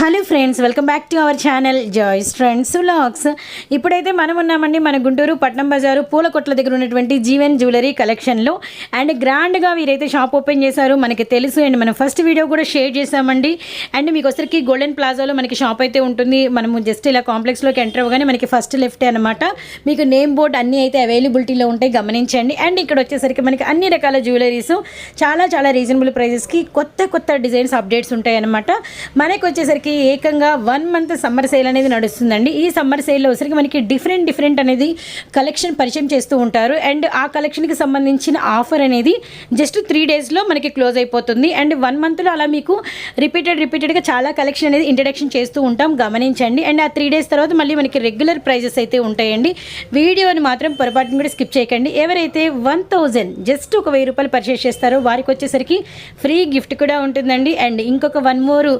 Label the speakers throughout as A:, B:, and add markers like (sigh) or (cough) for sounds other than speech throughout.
A: Hello friends welcome back to our channel Joy's friends vlogs. ఇప్పుడైతే మనం ఉన్నామండి మన గుంటూరు పట్నం బజారు పూల కొట్ల దగ్గర ఉన్నటువంటి జీవన్ జ్యువెలరీ కలెక్షన్లో. అండ్ గ్రాండ్గా వీరైతే షాప్ ఓపెన్ చేశారు మనకి తెలుసు. అండ్ మనం ఫస్ట్ వీడియో కూడా షేర్ చేశామండి. అండ్ మీకు ఒకసారికి గోల్డెన్ ప్లాజాలో మనకి షాప్ అయితే ఉంటుంది. మనము జస్ట్ ఇలా కాంప్లెక్స్లోకి ఎంటర్ అవ్వగానే మనకి ఫస్ట్ లెఫ్ట్ అనమాట మీకు నేమ్ బోర్డ్ అన్నీ అయితే అవైలబిలిటీలో ఉంటాయి గమనించండి. అండ్ ఇక్కడ వచ్చేసరికి మనకి అన్ని రకాల జ్యువెలరీస్. చాలా చాలా రీజనబుల్ ప్రైజెస్కి కొత్త కొత్త డిజైన్స్ అప్డేట్స్ ఉంటాయి అనమాట మనకి వచ్చేసరికి ఏకంగా వన్ మంత్ సమ్మర్ సేల్ అనేది నడుస్తుందండి. ఈ సమ్మర్ సేల్లో సరికి మనకి డిఫరెంట్ డిఫరెంట్ అనేది కలెక్షన్ పరిచయం చేస్తూ ఉంటారు. అండ్ ఆ కలెక్షన్కి సంబంధించిన ఆఫర్ అనేది జస్ట్ త్రీ డేస్లో మనకి క్లోజ్ అయిపోతుంది. అండ్ వన్ మంత్లో అలా మీకు రిపీటెడ్ రిపీటెడ్గా చాలా కలెక్షన్ అనేది ఇంట్రడక్షన్ చేస్తూ ఉంటాం. గమనించండి. అండ్ ఆ త్రీ డేస్ తర్వాత మళ్ళీ మనకి రెగ్యులర్ ప్రైజెస్ అయితే ఉంటాయండి. వీడియోని మాత్రం పొరపాటును కూడా స్కిప్ చేయకండి. ఎవరైతే వన్ థౌజండ్ జస్ట్ ఒక వెయ్యి రూపాయలు పర్చేస్ చేస్తారో వారికి వచ్చేసరికి ఫ్రీ గిఫ్ట్ కూడా ఉంటుందండి. అండ్ ఇంకొక వన్ మోర్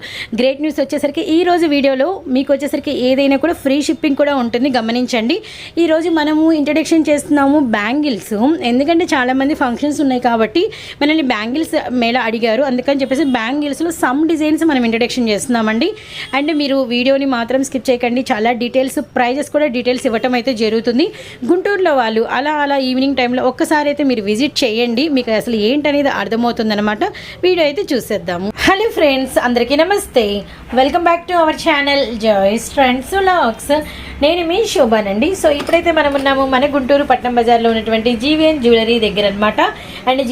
A: గ్రేట్ న్యూస్ వచ్చేసరికి ఈ రోజు వీడియోలో మీకు వచ్చేసరికి ఏదైనా కూడా ఫ్రీ షిప్పింగ్ కూడా ఉంటుంది. గమనించండి. ఈ రోజు మనము ఇంట్రడక్షన్ చేస్తున్నాము బ్యాంగిల్స్. ఎందుకంటే చాలామంది ఫంక్షన్స్ ఉన్నాయి కాబట్టి మనల్ని బ్యాంగిల్స్ మేళ అడిగారు. అందుకని చెప్పేసి బ్యాంగిల్స్లో సమ్ డిజైన్స్ మనం ఇంట్రడక్షన్ చేస్తున్నామండి. అండ్ మీరు వీడియోని మాత్రం స్కిప్ చేయకండి. చాలా డీటెయిల్స్ ప్రైజెస్ కూడా డీటెయిల్స్ ఇవ్వటం అయితే జరుగుతుంది. గుంటూరులో వాళ్ళు అలా అలా ఈవినింగ్ టైంలో ఒక్కసారి అయితే మీరు విజిట్ చేయండి. మీకు అసలు ఏంటనేది అర్థమవుతుందన్నమాట. వీడియో అయితే చూసేద్దాము. హలో ఫ్రెండ్స్ అందరికీ నమస్తే. Welcome back to our channel Joy's friends vlogs. నేను మీ శోభానండి. సో ఇప్పుడైతే మనం ఉన్నాము మన గుంటూరు పట్నం బజార్లో ఉన్నటువంటి జీవిఎన్ జ్యువెలరీ దగ్గర అనమాట అండ్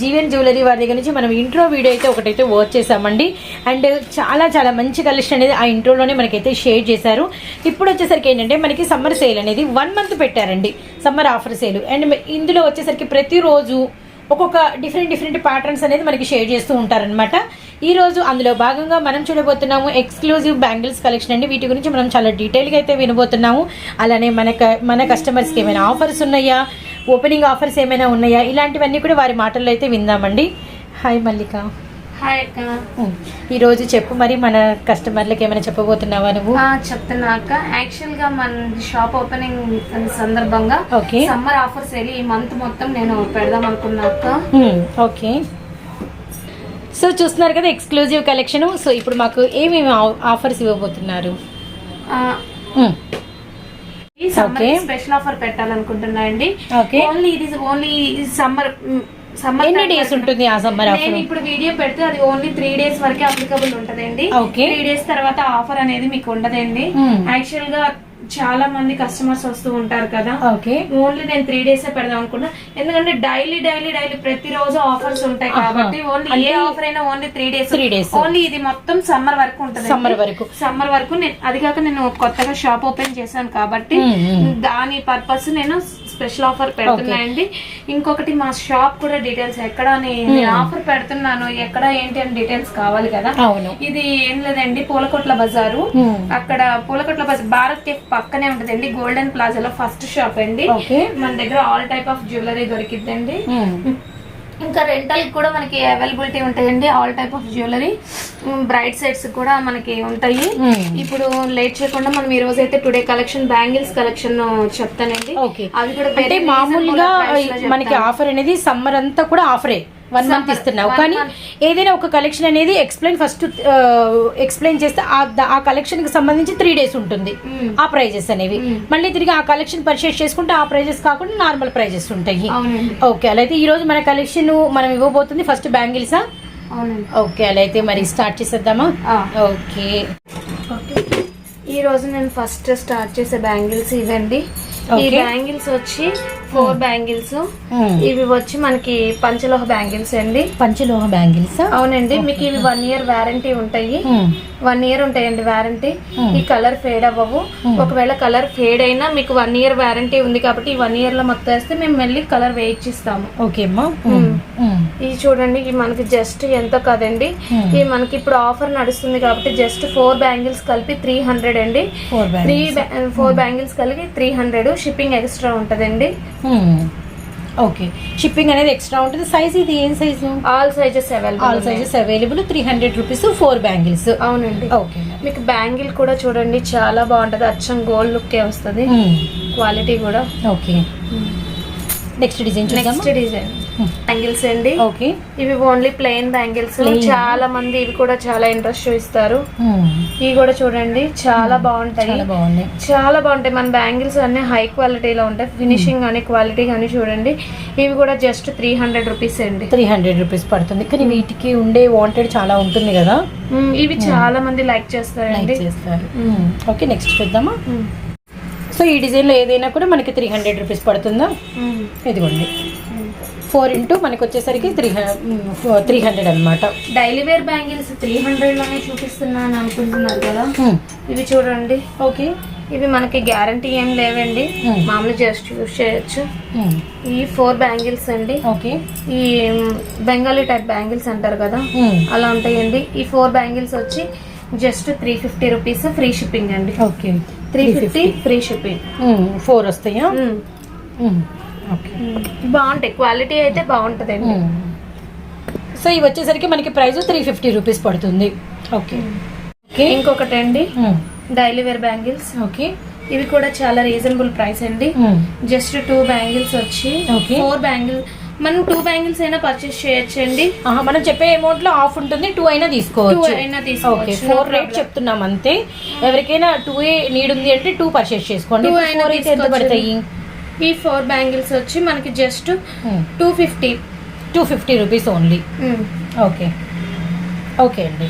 A: జీవిఎన్ జ్యువెలరీ వారి దగ్గర నుంచి మనం ఇంట్రో వీడియో అయితే ఒకటైతే వాచ్ చేసామండి. అండ్ చాలా చాలా మంచి కలెక్షన్ అనేది ఆ ఇంట్రోలోనే మనకైతే షేర్ చేశారు. ఇప్పుడు వచ్చేసరికి ఏంటంటే మనకి సమ్మర్ సేల్ అనేది వన్ మంత్ పెట్టారండి. Summer offer sale. అండ్ ఇందులో వచ్చేసరికి ప్రతిరోజు ఒక్కొక్క డిఫరెంట్ డిఫరెంట్ ప్యాటర్న్స్ అనేది మనకి షేర్ చేస్తూ ఉంటారనమాట ఈ రోజు అందులో భాగంగా మనం చూడబోతున్నాము ఎక్స్క్లూజివ్ బ్యాంగిల్స్ కలెక్షన్ అండి. వీటి గురించి మనం చాలా డీటెయిల్గా అయితే వినబోతున్నాము. అలానే మన క- మన కస్టమర్స్కి ఏమైనా ఆఫర్స్ ఉన్నాయా? ఓపెనింగ్ ఆఫర్స్ ఏమైనా ఉన్నాయా? ఇలాంటివన్నీ కూడా వారి మాటల్లో అయితే విందామండి. హాయ్ మల్లిక
B: హాయ్ అక్క.
A: ఈరోజు చెప్పు మరి మన కస్టమర్లకి ఏమైనా చెప్పబోతున్నావా నువ్వు?
B: చెప్తున్నా అక్క. యాక్చువల్గా మన షాప్ ఓపెనింగ్ సందర్భంగా
A: ఓకే
B: సమ్మర్ ఆఫర్స్ వెళ్ళి ఈ మంత్ మొత్తం నేను పెడదాం అనుకున్నా అక్క.
A: ఓకే సో చూస్తున్నారు కదా ఎక్స్క్లూజివ్ కలెక్షన్ సో ఇప్పుడు మాకు ఏమేమి ఆఫర్స్ ఇవ్వబోతున్నారు.
B: స్పెషల్ ఆఫర్ పెట్టాలనుకుంటున్నా అండి.
A: ఓకే
B: ఓన్లీ ఇది ఓన్లీ సమ్మర్ సమ్మర్
A: ఎన్ని డేస్ ఉంటుంది ఆ సమ్మర్
B: నేను ఇప్పుడు వీడియో పెడితే అది ఓన్లీ త్రీ డేస్ వరకే అప్లికబుల్ ఉంటదండి. త్రీ డేస్ తర్వాత ఆఫర్ అనేది మీకు ఉండదండి. యాక్చువల్గా చాలా మంది కస్టమర్స్ వస్తూ ఉంటారు కదా.
A: ఓకే.
B: ఓన్లీ నేను త్రీ డేస్ పెడదాం అనుకున్నా. ఎందుకంటే డైలీ డైలీ డైలీ ప్రతిరోజు ఆఫర్స్ ఉంటాయి. కాబట్టి ఓన్లీ ఏ ఆఫర్ అయినా only three days
A: three days
B: only ఇది మొత్తం సమ్మర్ వరకు ఉంటుంది
A: సమ్మర్ వరకు.
B: సమ్మర్ వరకు నేను అది కాక నేను కొత్తగా షాప్ ఓపెన్ చేశాను కాబట్టి. దాని పర్పస్ నేను స్పెషల్ ఆఫర్ పెడుతున్నాయండి. ఇంకొకటి మా షాప్ కూడా డీటెయిల్స్ ఎక్కడ నేను ఆఫర్ పెడుతున్నాను. ఎక్కడ ఏంటి అని డీటెయిల్స్ కావాలి కదా. ఇది ఏం లేదండి పూలకొట్ల బజారు. అక్కడ పూలకొట్ల బజార్ భారత్ కేఫ్ పక్కనే ఉంటదండి గోల్డెన్ ప్లాజాలో ఫస్ట్ షాప్ అండి. మన దగ్గర ఆల్ టైప్ ఆఫ్ జ్యువెలరీ దొరికిద్దండి. ఇంకా రెంటల్ కూడా మనకి అవైలబిలిటీ ఉంటాయండి. All type of jewellery bridal sets కూడా మనకి ఉంటాయి.
A: ఉమ్,
B: ఇప్పుడు లేట్ చేయకుండా మనం ఈ రోజు అయితే టుడే కలెక్షన్ బ్యాంగిల్స్ కలెక్షన్ చెప్తానండి. అవి కూడా
A: మామూలుగా మనకి. ఆఫర్ అనేది సమ్మర్ అంతా కూడా ఆఫరే వన్ మంత్ ఇస్తున్నావు. కానీ. ఏదైనా ఒక కలెక్షన్ అనేది ఎక్స్ప్లెయిన్ ఫస్ట్ ఎక్స్ప్లెయిన్ చేస్తే ఆ కలెక్షన్కి సంబంధించి త్రీ డేస్ ఉంటుంది.
B: మ్మ్.
A: ఆ ప్రైజెస్ అనేవి.
B: మ్మ్.
A: మళ్ళీ తిరిగి ఆ కలెక్షన్ పర్చేస్ చేసుకుంటే ఆ ప్రైజెస్ కాకుండా నార్మల్ ప్రైజెస్ ఉంటాయి. ఓకే అలా అయితే ఈ రోజు మన కలెక్షన్ మనం ఇవ్వబోతుంది. ఫస్ట్ బ్యాంగిల్సా ఓకే అలా అయితే మరి స్టార్ట్ చేసేద్దామా. ఓకే
B: ఈ రోజు నేను ఫస్ట్ స్టార్ట్ చేసే బ్యాంగిల్స్ ఇవండి ఈ. బ్యాంగిల్స్ వచ్చి ఫోర్ బ్యాంగిల్స్
A: మ్మ్.
B: ఇవి వచ్చి మనకి పంచలోహ బ్యాంగిల్స్ అండి
A: పంచలోహ బ్యాంగిల్సా
B: అవునండి మీకు ఇవి వన్ ఇయర్ వారంటీ ఉంటాయి
A: మ్మ్.
B: వన్ ఇయర్ ఉంటాయండి వారంటీ
A: Hmm.
B: ఈ కలర్ ఫేడ్ అవ్వవు
A: Hmm.
B: ఒకవేళ కలర్ ఫేడ్ అయినా మీకు వన్ ఇయర్ వారంటీ ఉంది కాబట్టి ఈ వన్ ఇయర్లో మొత్తం వేస్తే మేము మళ్ళీ కలర్ వేయించిస్తాము
A: ఓకే అమ్మా
B: మ్మ్.
A: మ్మ్.
B: ఇది చూడండి ఇది మనకి జస్ట్ ఎంతో కదండి
A: Hmm.
B: ఇది మనకి ఇప్పుడు ఆఫర్ నడుస్తుంది కాబట్టి జస్ట్ ఫోర్ బ్యాంగిల్స్ కలిపి త్రీ హండ్రెడ్ అండి త్రీ
A: బ్యాంగిల్స్
B: ఫోర్ బ్యాంగిల్స్ కలిపి త్రీ హండ్రెడ్ షిప్పింగ్ ఎక్స్ట్రా ఉంటదండి.
A: ఓకే. షిప్పింగ్ అనేది ఎక్స్ట్రా ఉంటుంది. సైజ్ ఇది ఏం size
B: all sizes
A: all
B: available
A: sizes available three hundred rupees four bangles
B: అవునండి.
A: ఓకే.
B: మీకు బ్యాంగిల్ కూడా చూడండి చాలా బాగుంటది. అచ్చం గోల్డ్ లుక్ వస్తుంది. క్వాలిటీ కూడా.
A: Okay. Next design
B: next design bangles అండి.
A: ఓకే.
B: ఇవి ఓన్లీ ప్లెయిన్ బ్యాంగిల్స్. చాలా మంది ఇవి కూడా చాలా ఇంట్రెస్ట్ చూపిస్తారు. ఇవి కూడా చూడండి చాలా బాగుంటాయి.
A: చాలా బాగున్నాయి
B: చాలా బాగుంటాయి. మన బ్యాంగిల్స్ అన్ని హై క్వాలిటీలో ఉంటాయి. ఫినిషింగ్ కానీ క్వాలిటీ కానీ చూడండి. ఇవి కూడా జస్ట్ త్రీ హండ్రెడ్ రూపీస్ అండి.
A: త్రీ హండ్రెడ్ రూపీస్ పడుతుంది. కానీ వీటికి ఉండే వాంటెడ్ చాలా ఉంటుంది కదా?
B: ఇవి చాలా మంది లైక్ చేస్తారండి.
A: చేస్తారు. ఓకే నెక్స్ట్ చూద్దామా. సో ఈ డిజైన్లో ఏదైనా కూడా మనకి త్రీ హండ్రెడ్ రూపీస్ పడుతుందా. ఇదిగోండి. ఫోర్ ఇంటూ మనకి వచ్చేసరికి త్రీ త్రీ హండ్రెడ్ అనమాట
B: డైలీ వేర్ బ్యాంగిల్స్ త్రీ హండ్రెడ్లోనే చూపిస్తున్నాను అనుకుంటున్నారు కదా? ఇవి చూడండి.
A: ఓకే.
B: ఇవి మనకి గ్యారంటీ ఏం లేవండి. మామూలు జస్ట్ యూస్ చేయొచ్చు. ఈ ఫోర్ బ్యాంగిల్స్ అండి.
A: ఓకే.
B: ఈ బెంగాలీ టైప్ బ్యాంగిల్స్ అంటారు కదా? అలా ఉంటాయండి. ఈ ఫోర్ బ్యాంగిల్స్ వచ్చి just three fifty rupees free shipping అండి.
A: Okay.
B: Three fifty free shipping.
A: Four వస్తాయా?
B: బాగుంటాయి. క్వాలిటీ అయితే బాగుంటుందండి.
A: సో ఇవి వచ్చేసరికి మనకి ప్రైస్ త్రీ ఫిఫ్టీ రూపీస్ పడుతుంది. ఓకే. ఓకే.
B: ఇంకొకటి అండి డైలీ వేర్ బ్యాంగిల్స్.
A: ఓకే.
B: ఇవి కూడా చాలా రీజనబుల్ ప్రైస్ అండి. జస్ట్ టూ బ్యాంగిల్స్ వచ్చి. ఫోర్ బ్యాంగిల్ మనం టూ బ్యాంగిల్స్ అయినా పర్చేస్ చేయొచ్చు అండి
A: మనం చెప్పే అమౌంట్లో ఆఫ్ ఉంటుంది. టూ అయినా తీసుకోవచ్చు.
B: అయినా తీసుకోవచ్చు.
A: ఫోర్ రేట్ చెప్తున్నాం అంతే. ఎవరికైనా టూ ఏ నీడ్ ఉంది అంటే టూ పర్చేస్ చేసుకోండి. ఎంత. పడతాయి?
B: ఈ ఫోర్ బ్యాంగిల్స్ వచ్చి మనకి just two fifty
A: two fifty rupees only okay okay అండి.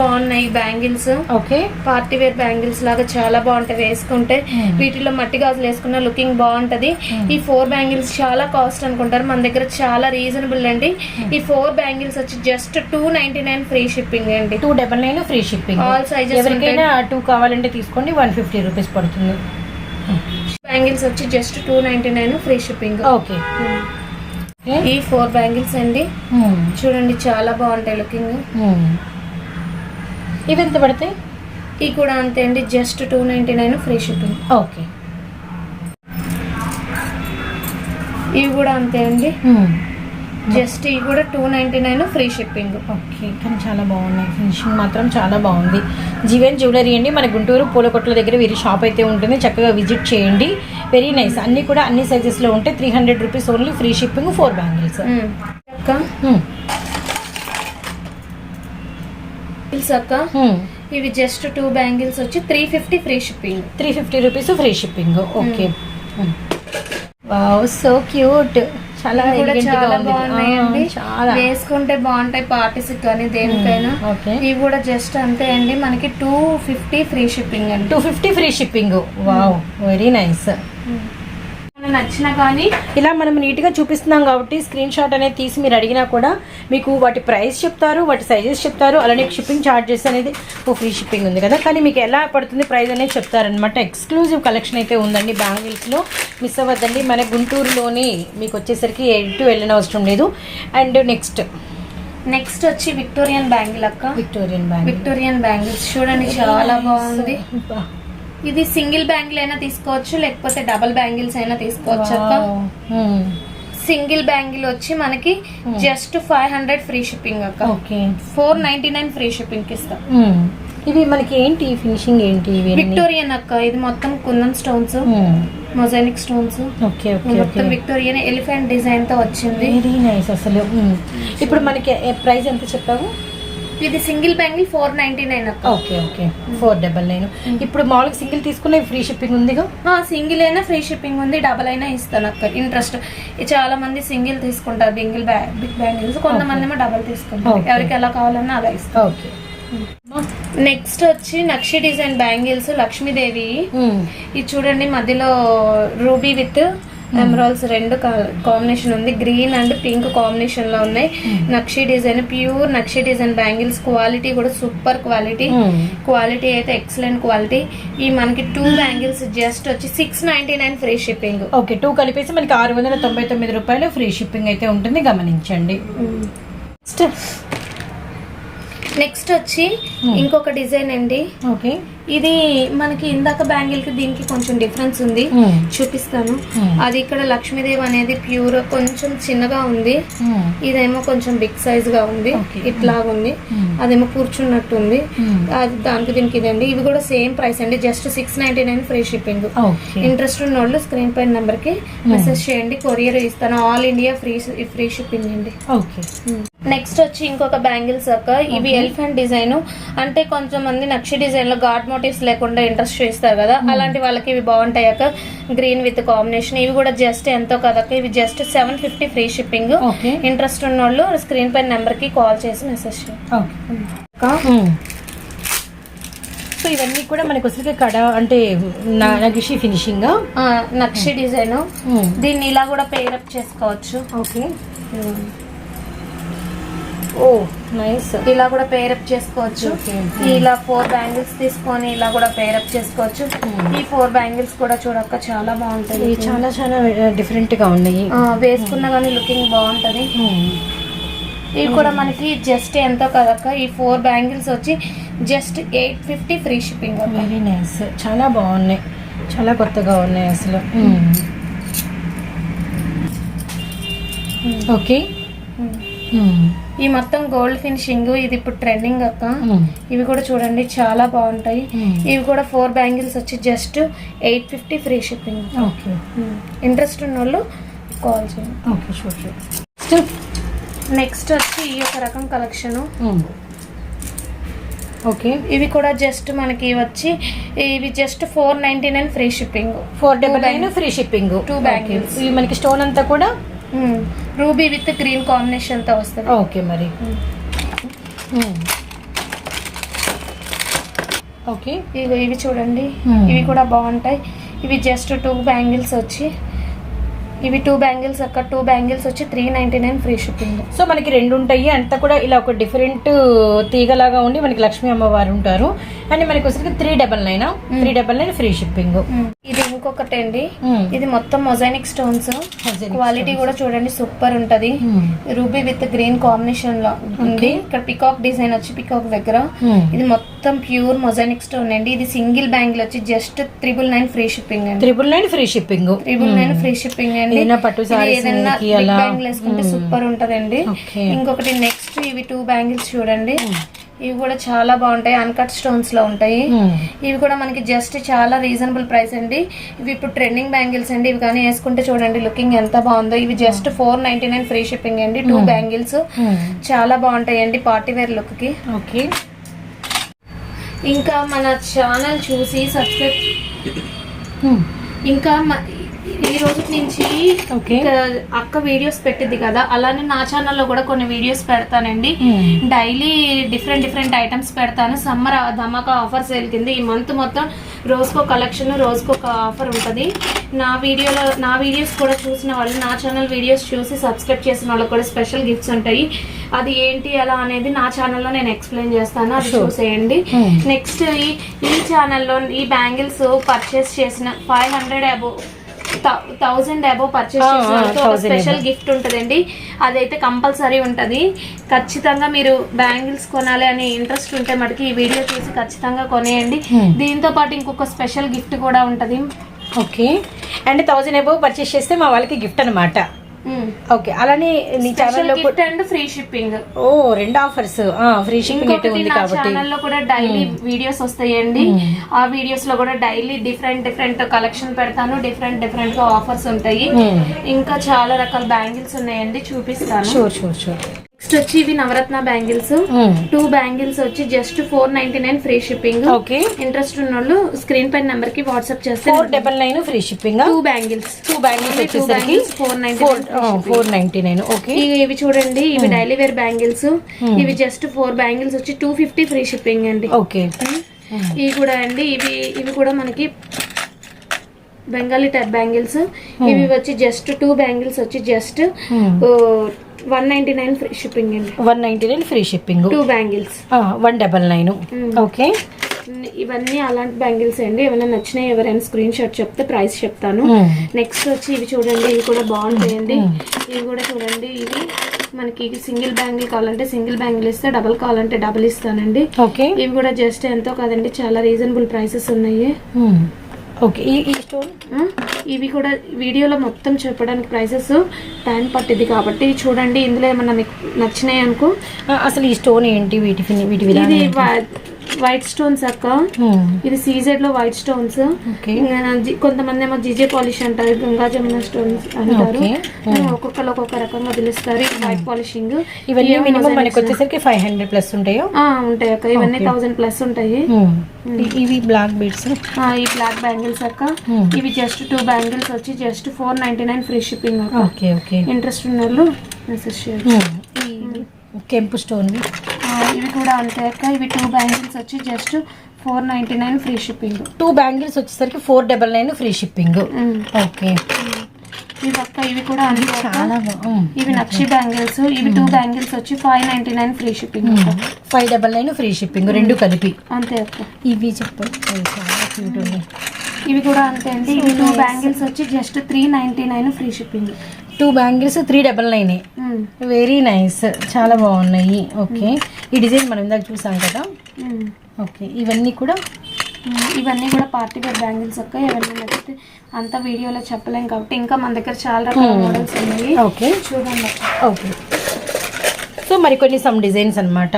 B: బాగున్నాయి bangles.
A: Okay
B: party wear bangles లాగా చాలా బాగుంటాయి వేసుకుంటే.
A: Hmm.
B: వీటిలో మట్టి గాజులు వేసుకున్న లుకింగ్ బాగుంటది. ఈ ఫోర్ బ్యాంగిల్స్ చాలా కాస్ట్ అనుకుంటారు. మన దగ్గర చాలా రీజనబుల్ అండి. ఈ ఫోర్ బ్యాంగిల్స్ వచ్చి just two ninety nine free shipping అండి.
A: Two double nine free shipping
B: sizes
A: ఎవరికైనా టూ కావాలంటే తీసుకోండి. వన్ ఫిఫ్టీ రూపీస్ పడుతుంది.
B: బ్యాంగిల్స్ వచ్చి just two ninety nine free shipping.
A: Okay.
B: ఈ ఫోర్ బ్యాంగిల్స్ అండి. చూడండి చాలా బాగుంటాయి లుకింగ్.
A: ఇవి ఎంత పడతాయి?
B: ఇవి కూడా అంతే అండి just two ninety nine free shipping.
A: Okay.
B: ఇవి కూడా అంతే అండి. జస్ట్ ఇవి కూడా two ninety nine free shipping.
A: Okay కానీ చాలా బాగున్నాయి. ఫినిషింగ్ మాత్రం చాలా బాగుంది. జీవన్ జ్యువెలరీ అండి. మన గుంటూరు పూలకొట్ల దగ్గర వీరి షాప్ అయితే ఉంటుంది. చక్కగా విజిట్ చేయండి. వెరీ నైస్ అన్నీ కూడా అన్ని సైజెస్లో ఉంటాయి three hundred rupees only free shipping four bangles
B: అక్క. బ్యాంగిల్స్ అక్క. ఇవి జస్ట్ టూ బ్యాంగిల్స్ వచ్చి three fifty free shipping
A: three fifty rupees free shipping okay wow so cute చాలా.
B: బాగున్నాయండి. వేసుకుంటే బాగుంటాయి పార్టీస్ కానీ దేనికైనా.
A: ఓకే.
B: ఇవి కూడా జస్ట్ అంతే అండి. మనకి టూ ఫిఫ్టీ ఫ్రీ షిప్పింగ్ అండి.
A: Two fifty free shipping wow very nice
B: నచ్చిన కానీ
A: ఇలా మనం నీట్గా చూపిస్తున్నాం కాబట్టి స్క్రీన్ షాట్ అనేది తీసి మీరు అడిగినా కూడా మీకు వాటి ప్రైస్ చెప్తారు వాటి సైజెస్ చెప్తారు అలానే షిప్పింగ్ ఛార్జెస్ అనేది ఓ ఫ్రీ షిప్పింగ్ ఉంది కదా. కానీ మీకు ఎలా పడుతుంది ప్రైస్ అనేది చెప్తారనమాట ఎక్స్క్లూజివ్ కలెక్షన్ అయితే ఉందండి బ్యాంగిల్స్లో మిస్ అవ్వద్దండి. మన గుంటూరులోని మీకు వచ్చేసరికి ఎటు వెళ్ళిన అవసరం లేదు. అండ్ నెక్స్ట్
B: నెక్స్ట్ వచ్చి విక్టోరియన్ బ్యాంగిల్ అక్క.
A: విక్టోరియన్ బ్యాంగిల్
B: విక్టోరియన్ బ్యాంగిల్స్ చూడండి చాలా బాగుంది. (laughs) ఇది సింగిల్ బ్యాంగిల్ అయినా తీసుకోవచ్చు లేకపోతే డబల్ బ్యాంగిల్స్ అయినా తీసుకోవచ్చు అక్క. సింగిల్ బ్యాంగిల్ వచ్చి మనకి just five hundred free shipping అక్క.
A: Okay.
B: Four ninety nine free షిప్పింగ్కి ఇస్తాం
A: ఇవి మనకి ఏంటి? ఫినిషింగ్ ఏంటి
B: విక్టోరియన్ అక్క. ఇది మొత్తం కుందన్ స్టోన్స్ మొజానిక్ స్టోన్స్.
A: ఓకే ఓకే
B: మొత్తం విక్టోరియన్ ఎలిఫెంట్ డిజైన్తో వచ్చింది.
A: వెరీ నైస్ అసలు. ఇప్పుడు మనకి ప్రైస్ ఎంత చెప్పావు?
B: ఇది single bangle four ninety nine అక్క.
A: Okay okay. Four double nine. ఇప్పుడు మామూలుగా సింగిల్ తీసుకున్న ఫ్రీ షిప్పింగ్ ఉందిగా?
B: సింగిల్ అయినా ఫ్రీ షిప్పింగ్ ఉంది డబల్ అయినా ఇస్తాను అక్క. ఇంట్రెస్ట్. చాలా మంది సింగిల్ తీసుకుంటారు బింగిల్ బిగ్ బ్యాంగిల్స్. కొంతమంది ఏమో డబల్ తీసుకుంటారు. ఎవరికి ఎలా కావాలన్నా అలా ఇస్తాం
A: ఓకే.
B: నెక్స్ట్ వచ్చి నక్షి డిజైన్ బ్యాంగిల్స్ లక్ష్మీదేవి. ఇది చూడండి మధ్యలో రూబీ విత్ ఎమరాల్స్ రెండు కాంబినేషన్ ఉంది. గ్రీన్ అండ్ పింక్ కాంబినేషన్లో ఉన్నాయి. Nakshi design pure nakshi design bangles quality కూడా సూపర్ క్వాలిటీ క్వాలిటీ అయితే ఎక్సలెంట్ క్వాలిటీ ఈ మనకి టూ బ్యాంగిల్స్ జస్ట్ వచ్చి six ninety nine free shipping
A: okay two కలిపేసి మనకి ఆరు వందల తొంభై తొమ్మిది రూపాయలు ఫ్రీ షిప్పింగ్ అయితే ఉంటుంది. గమనించండి. నెక్స్ట్
B: వచ్చి ఇంకొక డిజైన్ అండి.
A: ఓకే
B: ఇది మనకి ఇందాక బ్యాంగిల్కి దీనికి కొంచెం డిఫరెన్స్ ఉంది. చూపిస్తాను. అది ఇక్కడ లక్ష్మీదేవి అనేది ప్యూర్ కొంచెం చిన్నగా ఉంది. ఇదేమో కొంచెం బిగ్ సైజ్గా ఉంది.
A: Okay.
B: ఇట్లాగా ఉంది. అదేమో కూర్చున్నట్టు ఉంది. అది దానికి దీనికి ఇదండి. ఇవి కూడా సేమ్ ప్రైస్ అండి. Just six ninety nine free shipping interest ఉన్న వాళ్ళు స్క్రీన్ పైన నెంబర్కి మెసేజ్ చేయండి. కొరియర్ ఇస్తాను. All India free free shipping అండి.
A: ఓకే
B: నెక్స్ట్ వచ్చి ఇంకొక బ్యాంగిల్స్ అక్క ఇవి ఎలిఫెంట్ డిజైన్ అంటే కొంచెం మంది నక్షి డిజైన్లో గాడ్ మోటివ్స్ లేకుండా ఇంట్రెస్ట్ చూపిస్తారు కదా. అలాంటి వాళ్ళకి ఇవి బాగుంటాయి అక్క. గ్రీన్ విత్ కాంబినేషన్ ఇవి కూడా జస్ట్ ఎంతో కదక్క. ఇవి just seven fifty free shipping interest ఉన్న వాళ్ళు స్క్రీన్ పైన నెంబర్కి కాల్ చేసి మెసేజ్
A: ఓకే సో ఇవన్నీ కూడా మనకు వచ్చేసరికి కడ అంటే నగిషి ఫినిషింగ్
B: నక్షి డిజైన్ దీన్ని ఇలా కూడా పేరప్ చేసుకోవచ్చు.
A: Okay oh nice.
B: ఇలా కూడా పేరప్ చేసుకోవచ్చు. ఇలా ఫోర్ బ్యాంగిల్స్ తీసుకొని ఇలా కూడా పేరప్ చేసుకోవచ్చు. ఈ ఫోర్ బ్యాంగిల్స్ కూడా చూడక్క చాలా బాగుంటది.
A: చాలా చాలా డిఫరెంట్గా ఉన్నాయి.
B: వేసుకున్నా కానీ లుకింగ్ బాగుంటది. ఇవి కూడా మనకి జస్ట్ ఎంతో కదక్క ఈ ఫోర్ బ్యాంగిల్స్ వచ్చి just eight fifty free shipping
A: very nice చాలా బాగున్నాయి. చాలా కొత్తగా ఉన్నాయి అసలు. ఓకే
B: ఈ మొత్తం గోల్డ్ ఫినిషింగ్ ఇది ఇప్పుడు ట్రెండింగ్ అక్క. ఇవి కూడా చూడండి చాలా బాగుంటాయి. ఇవి కూడా ఫోర్ బ్యాంగిల్స్ వచ్చి just eight fifty free shipping
A: okay
B: interest ఉన్న వాళ్ళు కాల్ చేయండి. నెక్స్ట్ వచ్చి ఈ యొక్క రకం కలెక్షన్
A: ఓకే
B: ఇవి కూడా జస్ట్ మనకి వచ్చి ఇవి just four ninety nine free shipping
A: four double nine free shipping
B: Two bangles.
A: ఇవి మనకి స్టోన్ అంతా కూడా?
B: రూబీ విత్ గ్రీన్ కాంబినేషన్తో వస్తుంది.
A: ఓకే మరి. ఓకే.
B: ఇవి ఇవి చూడండి. ఇవి కూడా బాగుంటాయి. ఇవి జస్ట్ టూ బ్యాంగిల్స్ వచ్చి ఇవి టూ బ్యాంగిల్స్ అక్కడ టూ బ్యాంగిల్స్ వచ్చి three ninety nine free shipping
A: so మనకి రెండు ఉంటాయి. అంతా కూడా ఇలా ఒక డిఫరెంట్ తీగలాగా ఉండి మనకి లక్ష్మీ అమ్మవారు ఉంటారు. అండ్ మనకి వచ్చరికి three double nine three double nine free shipping
B: ఇది ఇంకొకటి అండి ఇది మొత్తం మొజైనిక్ స్టోన్స్ క్వాలిటీ కూడా చూడండి సూపర్ ఉంటది. రూబీ విత్ గ్రీన్ కాంబినేషన్లో ఉంది. ఇక్కడ పికాక్ డిజైన్ వచ్చి పికాక్ దగ్గర. ఇది మొత్తం ప్యూర్ మొజైనిక్ స్టోన్ అండి. ఇది సింగిల్ బ్యాంగిల్ వచ్చి just triple nine free shipping అండి.
A: Triple nine free shipping
B: triple nine free shipping అండి.
A: ఏదైనా పట్టు
B: ఏదైనా. బ్యాంగిల్ వేసుకుంటే సూపర్ ఉంటదండి. ఇంకొకటి నెక్స్ట్ ఇవి టూ బ్యాంగిల్స్ చూడండి. ఇవి కూడా చాలా బాగుంటాయి. అన్కట్ స్టోన్స్లో ఉంటాయి. ఇవి కూడా మనకి జస్ట్ చాలా రీజనబుల్ ప్రైస్ అండి. ఇవి ఇప్పుడు ట్రెండింగ్ బ్యాంగిల్స్ అండి. ఇవి కానీ వేసుకుంటే చూడండి లుకింగ్ ఎంత బాగుందో. ఇవి just four ninety nine free shipping అండి. టూ బ్యాంగిల్స్ చాలా బాగుంటాయి అండి పార్టీ వేర్ లుక్కి.
A: ఓకే
B: ఇంకా మన ఛానల్ చూసి సబ్స్క్రైబ్ ఇంకా ఈ రోజు నుంచి అక్క వీడియోస్ పెట్టింది కదా. అలానే నా ఛానల్లో కూడా కొన్ని వీడియోస్ పెడతానండి. డైలీ డిఫరెంట్ డిఫరెంట్ ఐటమ్స్ పెడతాను. సమ్మర్ ధమాకా ఆఫర్ సేల్ కింద ఈ మంత్ మొత్తం రోజుకో కలెక్షన్ రోజుకో ఒక ఆఫర్ ఉంటుంది. నా వీడియోలో నా వీడియోస్ కూడా చూసిన వాళ్ళు నా ఛానల్ వీడియోస్ చూసి సబ్స్క్రైబ్ చేసిన వాళ్ళకి కూడా స్పెషల్ గిఫ్ట్స్ ఉంటాయి. అది ఏంటి ఎలా అనేది నా ఛానల్లో నేను ఎక్స్ప్లెయిన్ చేస్తాను. అది. చూసేయండి. నెక్స్ట్ ఈ ఈ ఛానల్లో ఈ బ్యాంగిల్స్ పర్చేస్ చేసిన five hundred above thousand above purchase చేసిన వాళ్ళకి ఒక
A: 1000
B: స్పెషల్. గిఫ్ట్ ఉంటుందండి. అదైతే కంపల్సరీ ఉంటుంది. ఖచ్చితంగా మీరు బ్యాంగిల్స్ కొనాలి అనే ఇంట్రెస్ట్ ఉంటే మటుకి ఈ వీడియో చూసి ఖచ్చితంగా కొనేయండి.
A: Hmm.
B: దీంతో పాటు ఇంకొక స్పెషల్ గిఫ్ట్ కూడా ఉంటుంది.
A: Okay and thousand above purchase చేస్తే మా వాళ్ళకి గిఫ్ట్ అనమాట ఓకే అలానే నీ ఛానల్లో
B: అండ్ ఫ్రీ షిప్పింగ్
A: ఓ రెండు ఆఫర్స్ ఫ్రీ షిప్పింగ్ అయితే ఉంది కాబట్టి.
B: ఛానల్లో కూడా డైలీ వీడియోస్ వస్తాయండి. ఆ వీడియోస్లో కూడా డైలీ డిఫరెంట్ డిఫరెంట్ కలెక్షన్ పెడతాను. డిఫరెంట్ డిఫరెంట్గా ఆఫర్స్ ఉంటాయి.
A: Hmm.
B: ఇంకా చాలా రకాల బ్యాంగిల్స్ ఉన్నాయండి చూపిస్తాను.
A: షూర్ షూర్ షూర్
B: నెక్స్ట్ వచ్చి ఇవి నవరత్న బ్యాంగిల్స్. టూ బ్యాంగిల్స్ వచ్చి just four ninety nine free shipping
A: okay.
B: Interest ఉన్న వాళ్ళు స్క్రీన్ పైన నెంబర్కి వాట్సాప్ చేస్తే
A: four double nine free shipping
B: two bangles
A: two bangles
B: two
A: వచ్చేసరికి
B: bangles, 499
A: four ninety nine okay
B: ఇవి చూడండి ఇవి డైలీ వేర్ బ్యాంగిల్స్ ఇవి జస్ట్ ఫోర్ బ్యాంగిల్స్ వచ్చి టూ ఫిఫ్టీ ఫ్రీ షిప్పింగ్ అండి.
A: ఓకే
B: ఇవి కూడా అండి ఇవి ఇవి కూడా మనకి బెంగాలీ టైప్ బ్యాంగిల్స్. ఇవి వచ్చి జస్ట్ టూ బ్యాంగిల్స్ వచ్చి just one ninety nine free shipping అండి.
A: One ninety nine free shipping
B: two bangles
A: one double nine okay
B: ఇవన్నీ అలాంటి బ్యాంగిల్స్ అండి. ఏమైనా నచ్చినాయి ఎవరైనా స్క్రీన్ షాట్ చెప్తే ప్రైస్ చెప్తాను. నెక్స్ట్ వచ్చి ఇవి చూడండి ఇవి కూడా బాగుంటాయండి. ఇవి కూడా చూడండి ఇవి మనకి సింగిల్ బ్యాంగిల్ కావాలంటే సింగిల్ బ్యాంగిల్ ఇస్తే డబుల్ కావాలంటే డబుల్ ఇస్తానండి.
A: ఓకే
B: ఇవి కూడా జస్ట్ ఎంతో కాదండి చాలా రీజనబుల్ ప్రైసెస్ ఉన్నాయి.
A: ఓకే ఈ ఈ స్టోన్
B: ఇవి కూడా వీడియోలో మొత్తం చెప్పడానికి ప్రైసెస్ టైం పట్టింది కాబట్టి చూడండి ఇందులో ఏమన్నా మీకు నచ్చినాయి అనుకో.
A: అసలు ఈ స్టోన్ ఏంటి? వీటి వీటి
B: ఇది వైట్ స్టోన్స్ అక్క. ఇది సీజెడ్లో వైట్ స్టోన్స్ కొంతమంది ఏమో జిజే పాలిష్ అంటారు గంగా జమున స్టోన్స్ అంటారు. ఒక్కొక్కరు ఒక్కొక్క రకంగా పిలుస్తారు. వైట్ పాలిషింగ్
A: ఇవన్నీ మినిమం మనకి వచ్చేసరికి ఫైవ్ హండ్రెడ్ ప్లస్ ఉంటాయో?
B: ఉంటాయి అక్క. ఇవన్నీ థౌసండ్ ప్లస్ ఉంటాయి.
A: ఇ- ఇవి బ్లాక్ బీడ్స్
B: ఈ బ్లాక్ బ్యాంగిల్స్ అక్క.
A: Hmm.
B: ఇవి జస్ట్ టూ బ్యాంగిల్స్ వచ్చి just four ninety nine free shipping అక్క.
A: Okay okay.
B: ఇంట్రెస్ట్ ఉన్న వాళ్ళు మెసేజ్ చేయొచ్చు.
A: కెంపు స్టోన్
B: ఇవి కూడా అంతే అక్క. ఇవి టూ బ్యాంగిల్స్ వచ్చి just four ninety nine free shipping
A: two bangles వచ్చేసరికి four double nine free shipping okay.
B: ఇవి అక్క ఇవి కూడా అంతే.
A: చాలా
B: ఇవి నక్షి బ్యాంగిల్స్ ఇవి టూ బ్యాంగిల్స్ వచ్చి five ninety nine free shipping
A: five double nine free shipping రెండు కలిపి.
B: అంతే అక్క.
A: ఇవి చెప్పండి ఇవి చాలా క్యూట్ ఉన్నాయి
B: ఇవి కూడా అంతే అండి. ఇవి టూ బ్యాంగిల్స్ వచ్చి just three ninety nine free shipping
A: two bangles three double nine very nice చాలా బాగున్నాయి. ఓకే ఈ డిజైన్ మనం ఇందాక చూసాం కదా. ఓకే ఇవన్నీ కూడా
B: ఇవన్నీ కూడా పార్టీ వేర్ బ్యాంగిల్స్ అక్క. ఇవన్నీ నచ్చితే అంత వీడియోలో చెప్పలేం కాబట్టి ఇంకా మన దగ్గర చాలా రకాల మోడల్స్ ఉన్నాయి.
A: ఓకే
B: చూడండి
A: ఓకే సో మరికొన్ని సమ్ డిజైన్స్ అనమాట.